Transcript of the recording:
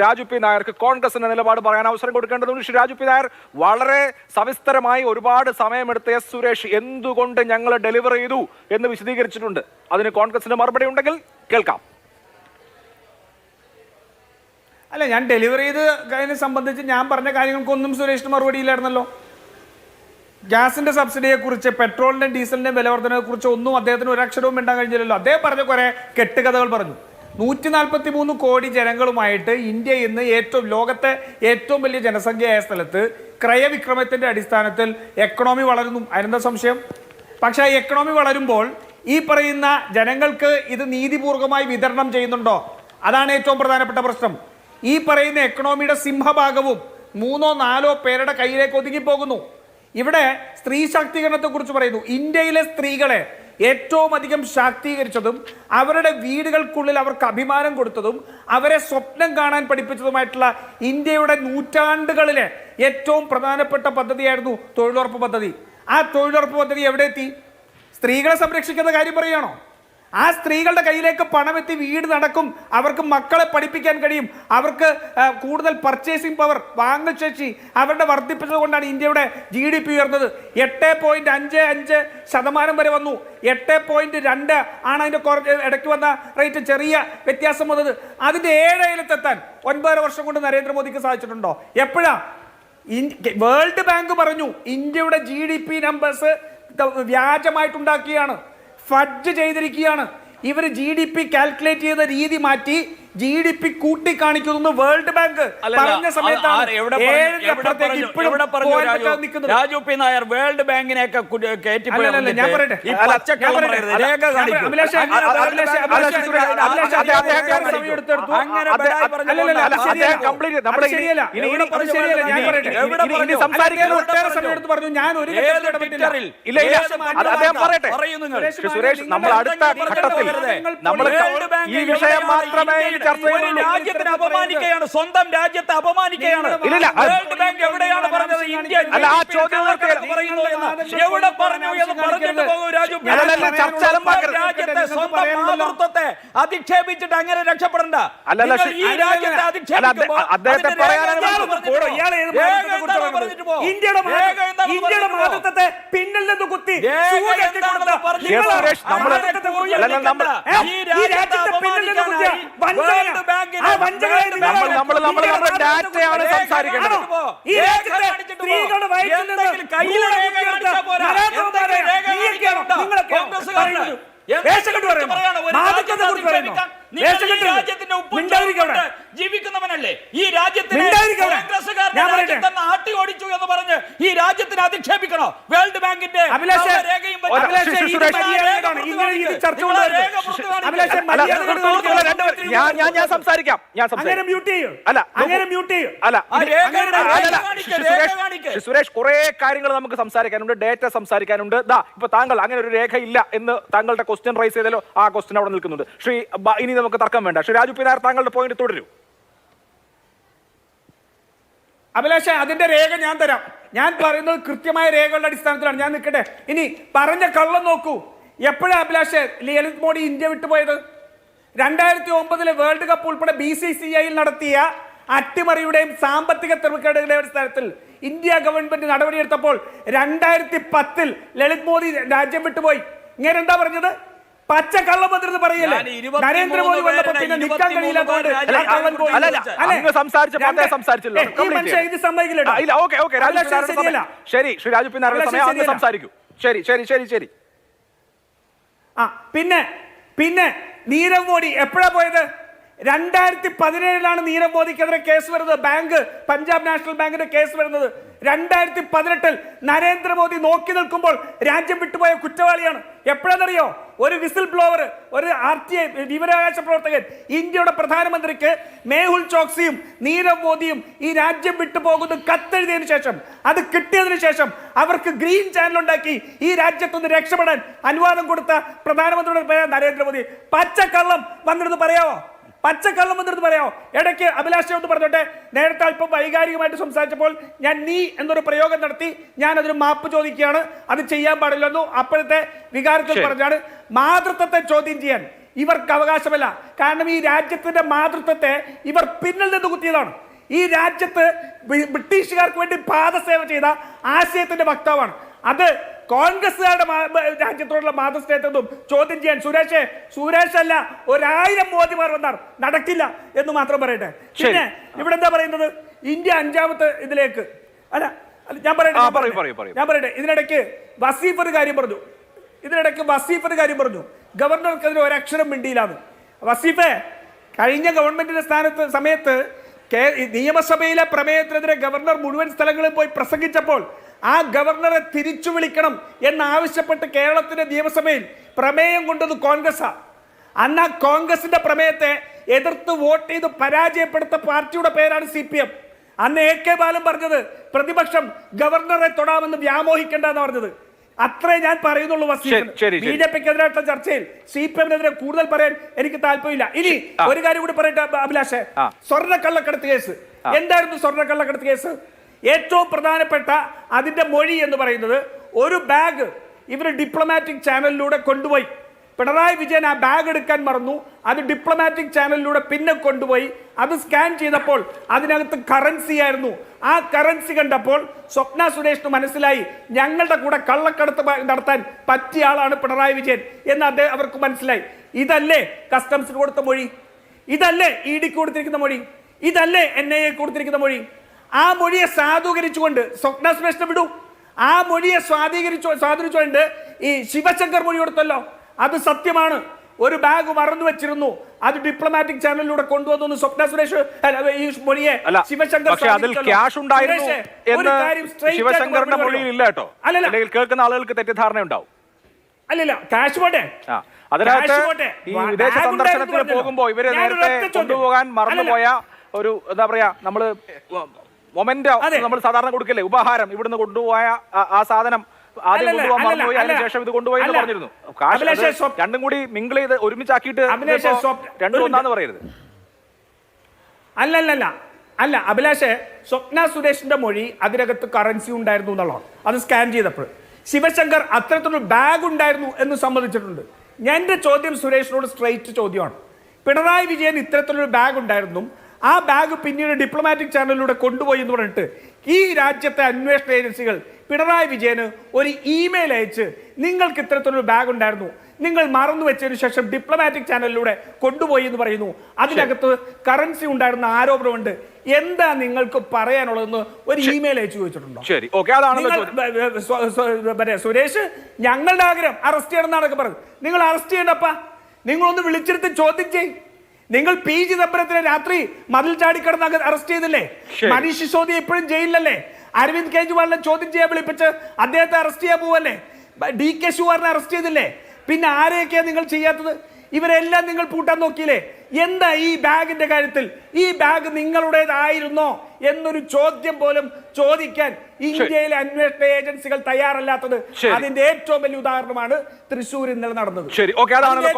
Raju P നായർക്ക് കോൺഗ്രസിന്റെ നിലപാട് പറയാൻ അവസരം കൊടുക്കേണ്ടതുണ്ട്. ശ്രീ രാജു പി നായർ വളരെ സവിസ്തരമായി ഒരുപാട് സമയമെടുത്ത് എസ് സുരേഷ് എന്തുകൊണ്ട് ഞങ്ങൾ ഡെലിവർ ചെയ്തു എന്ന് വിശദീകരിച്ചിട്ടുണ്ട്. അതിന് കോൺഗ്രസിന്റെ മറുപടി ഉണ്ടെങ്കിൽ കേൾക്കാം. അല്ല ഞാൻ ഡെലിവർ ചെയ്ത് സംബന്ധിച്ച് ഞാൻ പറഞ്ഞ കാര്യങ്ങൾക്കൊന്നും സുരേഷിന് മറുപടി ഇല്ലായിരുന്നല്ലോ. ഗ്യാസിന്റെ സബ്സിഡിയെക്കുറിച്ച് പെട്രോളിന്റെ ഡീസലിന്റെ വില വർധനയെ കുറിച്ച് ഒന്നും അദ്ദേഹത്തിന് ഒരു അക്ഷരവും മിണ്ടാൻ കഴിഞ്ഞില്ലല്ലോ. അദ്ദേഹം പറഞ്ഞ കുറെ കെട്ടുകഥകൾ പറഞ്ഞു. നൂറ്റി നാൽപ്പത്തി മൂന്ന് കോടി ജനങ്ങളുമായിട്ട് ഇന്ത്യ ഇന്ന് ഏറ്റവും ലോകത്തെ ഏറ്റവും വലിയ ജനസംഖ്യയായ സ്ഥലത്ത് ക്രയവിക്രമത്തിന്റെ അടിസ്ഥാനത്തിൽ എക്കണോമി വളരുന്നു. അതിനെന്താ സംശയം? പക്ഷേ എക്കണോമി വളരുമ്പോൾ ഈ പറയുന്ന ജനങ്ങൾക്ക് ഇത് നീതിപൂർവമായി വിതരണം ചെയ്യുന്നുണ്ടോ? അതാണ് ഏറ്റവും പ്രധാനപ്പെട്ട പ്രശ്നം. ഈ പറയുന്ന എക്കണോമിയുടെ സിംഹഭാഗവും മൂന്നോ നാലോ പേരുടെ കയ്യിലേക്ക് ഒതുങ്ങിപ്പോകുന്നു. ഇവിടെ സ്ത്രീ ശാക്തീകരണത്തെ കുറിച്ച് പറയുന്നു. ഇന്ത്യയിലെ സ്ത്രീകളെ ഏറ്റവും അധികം ശാക്തീകരിച്ചതും അവരുടെ വീടുകൾക്കുള്ളിൽ അവർക്ക് അഭിമാനം കൊടുത്തതും അവരെ സ്വപ്നം കാണാൻ പഠിപ്പിച്ചതുമായിട്ടുള്ള ഇന്ത്യയുടെ നൂറ്റാണ്ടുകളിലെ ഏറ്റവും പ്രധാനപ്പെട്ട പദ്ധതിയായിരുന്നു തൊഴിലുറപ്പ് പദ്ധതി. ആ തൊഴിലുറപ്പ് പദ്ധതി എവിടെ എത്തി? സ്ത്രീകളെ സംരക്ഷിക്കുന്ന കാര്യം പറയുകയാണോ? ആ സ്ത്രീകളുടെ കയ്യിലേക്ക് പണമെത്തി വീട് നടക്കും. അവർക്ക് മക്കളെ പഠിപ്പിക്കാൻ കഴിയും. അവർക്ക് കൂടുതൽ പർച്ചേസിംഗ് പവർ വാങ്ങശേഷി അവരുടെ വർദ്ധിപ്പിച്ചത് കൊണ്ടാണ് ഇന്ത്യയുടെ ജി ഡി പി ഉയർന്നത്. എട്ട് പോയിന്റ് അഞ്ച് അഞ്ച് ശതമാനം വരെ വന്നു. എട്ട് പോയിന്റ് രണ്ട് ആണ് അതിന്റെ കുറച്ച് ഇടയ്ക്ക് വന്ന റേറ്റ് ചെറിയ വ്യത്യാസം വന്നത്. അതിന്റെ ഏഴയിലത്തെത്താൻ ഒൻപതര വർഷം കൊണ്ട് നരേന്ദ്രമോദിക്ക് സാധിച്ചിട്ടുണ്ടോ? എപ്പോഴാ? വേൾഡ് ബാങ്ക് പറഞ്ഞു ഇന്ത്യയുടെ ജി ഡി പി നമ്പേഴ്സ് വ്യാജമായിട്ടുണ്ടാക്കിയാണ്. ഫഡ്ജ് ചെയ്തിരിക്കുകയാണ്. ഇവർ ജി ഡി പി കാൽക്കുലേറ്റ് ചെയ്ത രീതി മാറ്റി ജി ഡി പി കൂട്ടി കാണിക്കുന്നു വേൾഡ് ബാങ്ക് പറഞ്ഞ സമയത്താണ് രാജു? പി നായർ വേൾഡ് ബാങ്കിനെയൊക്കെ കുടി- കയറ്റി ഞാൻ പറയട്ടെ. ഈ അല്ല, പച്ചക്കള്ളം ഞാൻ പറയട്ടെ. പറയരുത്. അല്ല, രേഖ ഞാൻ കാണിക്കൂ. പറയട്ടെ. അഭിലാഷേ, അങ്ങനെ അല്ല, വേൾഡ് അഭിലാഷേ, ബാങ്ക് അഭിലാഷേ, അങ്ങനെ അഭിലാഷേ, അദ്ദേഹം അദ്ദേഹം കാണിക്കൂ. സമയം എടുത്തെടുത്തു. അങ്ങനെ അതെ, അതെ, പറഞ്ഞ അല്ലല്ല, പോലെ അത് അല്ല. ശരിയല്ല. അദ്ദേഹം complete- അത് നമ്മളെ ഇനി- ശരിയല്ല. ഇനി- എവിടെ ഇനി പറഞ്ഞു ശരിയല്ല, ഞാൻ പറയട്ടെ. ഇനി- ഇനി- ഇനി സംസാരിക്കാൻ അദ്ദേഹം ഒട്ടേറെ പറഞ്ഞു. സമയം എടുത്ത് പറഞ്ഞു ഞാൻ ഒരു ഏത് ഘട്ടത്തിലും ഇല്ല, ഇല്ല. അത് അദ്ദേഹം പറയട്ടെ. പറയൂ സുരേഷ് നമ്മൾ അടുത്ത ഘട്ടത്തിൽ നമ്മൾ ഈ വിഷയം മാത്രമേ ഒരു രാജ്യത്തിന് അപമാനിക്കുകയാണ് സ്വന്തം രാജ്യത്തെ അപമാനിക്കുകയാണ്. വേൾഡ് ബാങ്ക് എവിടെയാണ് പറഞ്ഞത്? ഇന്ത്യ അല്ല, ആ ചോദ്യം പറയുന്നു എന്ന് എവിടെ പറഞ്ഞു എന്ന് പറഞ്ഞിട്ട് പോകും രാജു. രാജ്യത്തെ സ്വന്തം മാതൃത്വത്തെ അധിക്ഷേപിച്ചിട്ട് അങ്ങനെ രക്ഷപ്പെടണ്ട. ഈ രാജ്യത്തെ അധിക്ഷേപിക്കുമ്പോൾ. ഇന്ത്യയുടെ ഇന്ത്യയുടെ. മാതൃത്വത്തെ പിന്നിൽ നിന്ന് കുത്തി ഈ രാജ്യത്തെ പിന്നിൽ നിന്ന് കുത്തിയ നമ്മൾ- നമ്മൾ- നമ്മുടെ ഡാറ്റയാണ് സംസാരിക്കേണ്ടത്. ഈ രാജ്യത്തെ. സ്ത്രീകളുടെ വയറ്റിൽ നിന്ന് ജീവിക്കുന്നവനല്ലേ? ഈ രാജ്യത്തിനെ ആട്ടി ഓടിച്ചു എന്ന് പറഞ്ഞ് ഈ രാജ്യത്തിനെ അധിക്ഷേപിക്കണോ? വേൾഡ് ബാങ്കിന്റെ രേഖയും ഞാൻ ഞാൻ സംസാരിക്കാം. ഞാൻ അല്ല, അല്ല. സുരേഷ് കുറെ കാര്യങ്ങൾ നമുക്ക് സംസാരിക്കാനുണ്ട്. ഡേറ്റ സംസാരിക്കാനുണ്ട്. ദാ ഇപ്പൊ താങ്കൾ അങ്ങനെ ഒരു രേഖ ഇല്ല എന്ന് താങ്കളുടെ ക്വസ്റ്റ്യൻ റൈസ് ചെയ്തല്ലോ ആ ക്വസ്റ്റ്യൻ അവിടെ നിൽക്കുന്നുണ്ട്. ശ്രീ ഇനി നമുക്ക് തർക്കം വേണ്ട. ശ്രീ രാജു പിന്നാർ താങ്കളുടെ പോയിന്റ് തുടരൂ. അഭിലാഷ അതിന്റെ രേഖ ഞാൻ തരാം. ഞാൻ പറയുന്നത് കൃത്യമായ രേഖകളുടെ അടിസ്ഥാനത്തിലാണ്. ഞാൻ നിൽക്കട്ടെ. ഇനി പറഞ്ഞ കള്ളം നോക്കൂ. എപ്പോഴാ അഭിലാഷ് ലളിത് മോഡി ഇന്ത്യ വിട്ടുപോയത്? രണ്ടായിരത്തി ഒമ്പതിലെ വേൾഡ് കപ്പ് ഉൾപ്പെടെ ബി സി സി ഐയിൽ നടത്തിയ അട്ടിമറിയുടെയും സാമ്പത്തിക തെറുക്കേടുകളുടെയും അടിസ്ഥാനത്തിൽ ഇന്ത്യ ഗവൺമെന്റ് നടപടിയെടുത്തപ്പോൾ രണ്ടായിരത്തി പത്തിൽ ലളിത് മോദി രാജ്യം വിട്ടുപോയി. ഇങ്ങനെ എന്താ പറഞ്ഞത്? പച്ച കള്ളപത്രം പറയല്ലേ നരേന്ദ്രമോദി വന്നപ്പോ പിന്നെ നിൽക്കാൻ. സമയം. ശരി ശ്രീ രാജു പി നായരുടെ അഭിലാഷ് സമയം അങ്ങ് ശരിയല്ല. സംസാരിക്കൂ. ശരി ശരി ശരി ശരി. ആ പിന്നെ പിന്നെ നീരവ് മോഡി എപ്പോഴാ പോയത്? രണ്ടായിരത്തി പതിനേഴിലാണ് നീരവ് മോദിക്കെതിരെ കേസ് വരുന്നത്. ബാങ്ക് പഞ്ചാബ് നാഷണൽ ബാങ്കിന്റെ കേസ് വരുന്നത്. രണ്ടായിരത്തി പതിനെട്ടിൽ നരേന്ദ്രമോദി നോക്കി നിൽക്കുമ്പോൾ രാജ്യം വിട്ടുപോയ കുറ്റവാളിയാണ്. എപ്പോഴാണെന്നറിയോ ഒരു വിസിൽ ബ്ലോവർ ഒരു ആർ ടി ഐ വിവരാവകാശ പ്രവർത്തകൻ ഇന്ത്യയുടെ പ്രധാനമന്ത്രിക്ക് മേഹുൽ ചോക്സിയും നീരവ് മോദിയും ഈ രാജ്യം വിട്ടുപോകുന്നത് കത്തെഴുതിയതിനു ശേഷം അത് കിട്ടിയതിനു ശേഷം അവർക്ക് ഗ്രീൻ ചാനൽ ഉണ്ടാക്കി ഈ രാജ്യത്തുനിന്ന് രക്ഷപ്പെടാൻ അനുവാദം കൊടുത്ത പ്രധാനമന്ത്രിയുടെ പേര് നരേന്ദ്രമോദി. പച്ചക്കള്ളം വന്നിരുന്ന് പറയാവോ? പച്ചക്കള്ളം വന്നിട്ട് പറയാമോ? ഇടയ്ക്ക് അഭിലാഷ ഒന്ന് പറഞ്ഞോട്ടെ. നേരത്തെ അല്പം വൈകാരികമായിട്ട് സംസാരിച്ചപ്പോൾ ഞാൻ നീ എന്നൊരു പ്രയോഗം നടത്തി ഞാൻ അതൊരു മാപ്പ് ചോദിക്കുകയാണ്. അത് ചെയ്യാൻ പാടില്ലെന്നു അപ്പോഴത്തെ വികാരത്തിൽ. പറഞ്ഞാണ് മാതൃത്വത്തെ ചോദ്യം ചെയ്യാൻ. ഇവർക്ക് അവകാശമല്ല. കാരണം ഈ രാജ്യത്തിന്റെ മാതൃത്വത്തെ ഇവർ പിന്നിൽ നിന്ന് കുത്തിയതാണ്. ഈ രാജ്യത്ത് ബ്രിട്ടീഷുകാർക്ക് വേണ്ടി പാദസേവ ചെയ്ത ആശയത്തിന്റെ വക്താവാണ്. അത് കോൺഗ്രസ്സുകാരുടെ രാജ്യത്തോടുള്ള മാതൃസ്നേഹത്വം ചോദ്യം ചെയ്യാൻ സുരേഷ് സുരേഷ് അല്ല ഒരായിരം മോദിമാർ വന്നാർ. നടക്കില്ല എന്ന് മാത്രം പറയട്ടെ. പിന്നെ ഇവിടെ എന്താ പറയുന്നത്? ഇന്ത്യ അഞ്ചാമത്തെ ഇതിലേക്ക്. അല്ല അല്ല, ഞാൻ പറയട്ടെ ഞാൻ പറയൂ, പറയട്ടെ. ഇതിനിടയ്ക്ക് വസീഫ് ഒരു കാര്യം പറഞ്ഞു. ഇതിനിടയ്ക്ക് വസീഫ് ഒരു കാര്യം പറഞ്ഞു. ഗവർണർക്കെതിരെ ഒരക്ഷരം മിണ്ടിയിലാണ് വസീഫെ കഴിഞ്ഞ ഗവൺമെന്റിന്റെ സ്ഥാനത്ത് സമയത്ത് നിയമസഭയിലെ പ്രമേയത്തിനെതിരെ ഗവർണർ മുഴുവൻ സ്ഥലങ്ങളിൽ പോയി പ്രസംഗിച്ചപ്പോൾ ആ ഗവർണറെ തിരിച്ചു വിളിക്കണം എന്നാവശ്യപ്പെട്ട് കേരളത്തിന്റെ നിയമസഭയിൽ പ്രമേയം കൊണ്ടത് കോൺഗ്രസ്സാ. അന്ന് ആ കോൺഗ്രസിന്റെ പ്രമേയത്തെ എതിർത്ത് വോട്ട് ചെയ്ത് പരാജയപ്പെടുത്ത പാർട്ടിയുടെ പേരാണ് സി പി എം. അന്ന് എ കെ ബാലൻ പറഞ്ഞത് പ്രതിപക്ഷം ഗവർണറെ തൊടാമെന്ന് വ്യാമോഹിക്കേണ്ട എന്ന് പറഞ്ഞത്. അത്രേ ഞാൻ പറയുന്നുള്ളൂ ബി ജെ പിക്ക് എതിരായിട്ടുള്ള ചർച്ചയിൽ സി പി എമ്മിനെതിരെ കൂടുതൽ പറയാൻ എനിക്ക് താല്പര്യമില്ല. ഇനി ഒരു കാര്യം കൂടി പറയട്ടെ അഭിലാഷെ അഭിലാഷേ? ആ. സ്വർണ കള്ളക്കടത്ത് കേസ് എന്തായിരുന്നു സ്വർണ കള്ളക്കടത്ത് കേസ്? ഏറ്റവും പ്രധാനപ്പെട്ട അതിന്റെ മൊഴി എന്ന് പറയുന്നത് ഒരു ബാഗ് ഇവർ ഡിപ്ലോമാറ്റിക് ചാനലിലൂടെ കൊണ്ടുപോയി. പിണറായി വിജയൻ ആ ബാഗ് എടുക്കാൻ മറന്നു. അത് ഡിപ്ലോമാറ്റിക് ചാനലിലൂടെ പിന്നെ കൊണ്ടുപോയി. അത് സ്കാൻ ചെയ്തപ്പോൾ അതിനകത്ത് കറൻസി ആയിരുന്നു. ആ കറൻസി കണ്ടപ്പോൾ സ്വപ്ന സുരേഷിന് മനസ്സിലായി ഞങ്ങളുടെ കൂടെ കള്ളക്കടത്ത് നടത്താൻ പറ്റിയ ആളാണ് പിണറായി വിജയൻ എന്ന് അദ്ദേഹം അവർക്ക് മനസ്സിലായി. ഇതല്ലേ കസ്റ്റംസിന് കൊടുത്ത മൊഴി? ഇതല്ലേ ഇ ഡിക്ക് കൊടുത്തിരിക്കുന്ന മൊഴി? ഇതല്ലേ എൻ ഐ എ കൊടുത്തിരിക്കുന്ന മൊഴി? ആ മൊഴിയെ സാധൂകരിച്ചുകൊണ്ട് സ്വപ്ന സുരേഷിനെ വിടൂ. ആ മൊഴിയെ സ്വാധീകരിച്ചു സ്വാധീനിച്ചുകൊണ്ട് ഈ ശിവശങ്കർ മൊഴി കൊടുത്തല്ലോ. അത് സത്യമാണ്. ഒരു ബാഗ് മറന്നു വെച്ചിരുന്നു. അത് ഡിപ്ലോമാറ്റിക് ചാനലിലൂടെ കൊണ്ടുവന്നു സ്വപ്ന സുരേഷ് ഈ മൊഴിയെ ശിവശങ്കർ പക്ഷെ അതിൽ. ക്യാഷ് ഉണ്ടായിരുന്നു എന്ന് ശിവശങ്കറിന്റെ മൊഴിയിൽ ഇല്ല കേട്ടോ. അല്ലെങ്കിൽ കേൾക്കുന്ന ആളുകൾക്ക് തെറ്റിദ്ധാരണ ഉണ്ടാവും അല്ലല്ല കാശ് പോട്ടെ. അതിനകത്ത് ഈ വിദേശ സന്ദർശനത്തിന് പോകുമ്പോ ഇവർ നേരത്തെ കൊണ്ടുപോകാൻ മറന്നുപോയ ഒരു എന്താ പറയാ നമ്മൾ മൊമെന്റ് നമ്മൾ സാധാരണ കൊടുക്കില്ലേ? ഉപഹാരം. ഇവിടുന്ന് കൊണ്ടുപോയ ആ സാധനം ആദ്യം അല്ലല്ല, കൊണ്ടുപോകാൻ അല്ലല്ല, മറന്നുപോയി അല്ല. അതിനുശേഷം ഇത് കൊണ്ടുപോയി എന്ന് പറഞ്ഞിരുന്നു. കാശ് രണ്ടും കൂടി മിങ്കിൾ ചെയ്ത് ഒരുമിച്ചാക്കിയിട്ട് ഇതിപ്പോ രണ്ടും ഒന്നാന്ന് പറയരുത്. അല്ലല്ലല്ല അല്ല അഭിലാഷെ സ്വപ്ന സുരേഷിന്റെ മൊഴി അതിനകത്ത് കറൻസി ഉണ്ടായിരുന്നു എന്നുള്ളതാണ്. അത് സ്കാൻ ചെയ്തപ്പോൾ. ശിവശങ്കർ അത്തരത്തിലൊരു ബാഗ് ഉണ്ടായിരുന്നു എന്ന് സമ്മതിച്ചിട്ടുണ്ട്. ഞാൻ എന്റെ ചോദ്യം സുരേഷിനോട് സ്ട്രൈറ്റ് ചോദ്യമാണ്. പിണറായി വിജയൻ ഇത്തരത്തിലൊരു ബാഗ് ഉണ്ടായിരുന്നു. ആ ബാഗ് പിന്നീട് ഡിപ്ലോമാറ്റിക് ചാനലിലൂടെ കൊണ്ടുപോയി എന്ന് പറഞ്ഞിട്ട് ഈ രാജ്യത്തെ അന്വേഷണ ഏജൻസികൾ പിണറായി വിജയന് ഒരു ഇമെയിൽ അയച്ച് നിങ്ങൾക്ക് ഇത്തരത്തിലൊരു ബാഗ് ഉണ്ടായിരുന്നു. നിങ്ങൾ മറന്നു വെച്ചതിന് ശേഷം ഡിപ്ലോമാറ്റിക് ചാനലിലൂടെ കൊണ്ടുപോയി എന്ന് പറയുന്നു. അതിനകത്ത് കറൻസി ഉണ്ടായിരുന്ന ആരോപണമുണ്ട്. എന്താ നിങ്ങൾക്ക് പറയാനുള്ളതെന്ന് ഒരു ഇമെയിൽ അയച്ചു ചോദിച്ചിട്ടുണ്ടോ? ശരി. മറ്റേ സുരേഷ് ഞങ്ങളുടെ ആഗ്രഹം അറസ്റ്റ് ചെയ്യണം എന്നാണൊക്കെ പറഞ്ഞത്. നിങ്ങൾ അറസ്റ്റ് ചെയ്യണ്ടപ്പാ. നിങ്ങളൊന്ന് വിളിച്ചെടുത്ത് ചോദ്യം ചെയ് നിങ്ങൾ പി ചിദംബരത്തിനെ രാത്രി മതിൽ ചാടിക്കടന്ന് അറസ്റ്റ് ചെയ്തില്ലേ. മനീഷ് സിസോദിയ ഇപ്പോഴും ജയിലിലല്ലേ? അരവിന്ദ് കെജ്രിവാളിനെ ചോദ്യം ചെയ്യാൻ വിളിപ്പിച്ച് അദ്ദേഹത്തെ അറസ്റ്റ് ചെയ്യാൻ പോവല്ലേ? ഡി കെ ശിവാറിനെ അറസ്റ്റ് ചെയ്തില്ലേ? പിന്നെ ആരെയൊക്കെയാണ് നിങ്ങൾ ചെയ്യാത്തത്? ഇവരെല്ലാം നിങ്ങൾ പൂട്ടാൻ നോക്കിയില്ലേ? എന്താ ഈ ബാഗിന്റെ കാര്യത്തിൽ? ഈ ബാഗ് നിങ്ങളുടേതായിരുന്നോ എന്നൊരു ചോദ്യം പോലും ചോദിക്കാൻ ഇന്ത്യയിലെ അന്വേഷണ ഏജൻസികൾ തയ്യാറല്ലാത്തത് അതിന്റെ ഏറ്റവും വലിയ ഉദാഹരണമാണ് തൃശ്ശൂർ ഇന്നലെ നടന്നത്. ശരി.